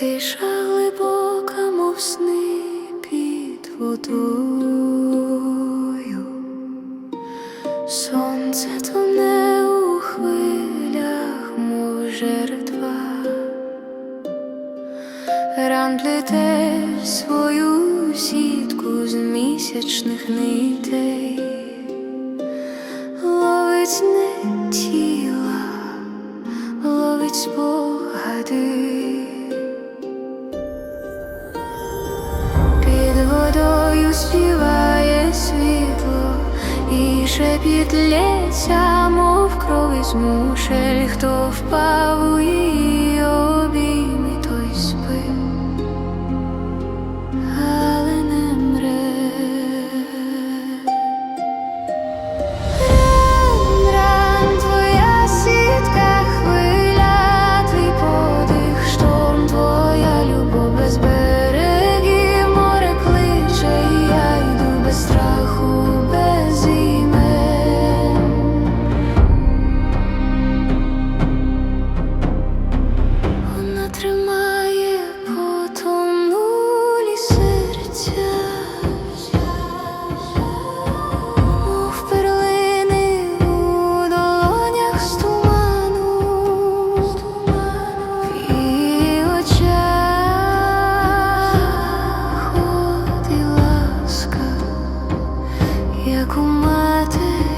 Тиша глибока, мов сни під водою, сонце тоне у хвилях, мов жертва, ран плете свою сітку з місячних нитей, ловить не співає світло і шепіт лється, мов крові мушель, хто впав як у мати.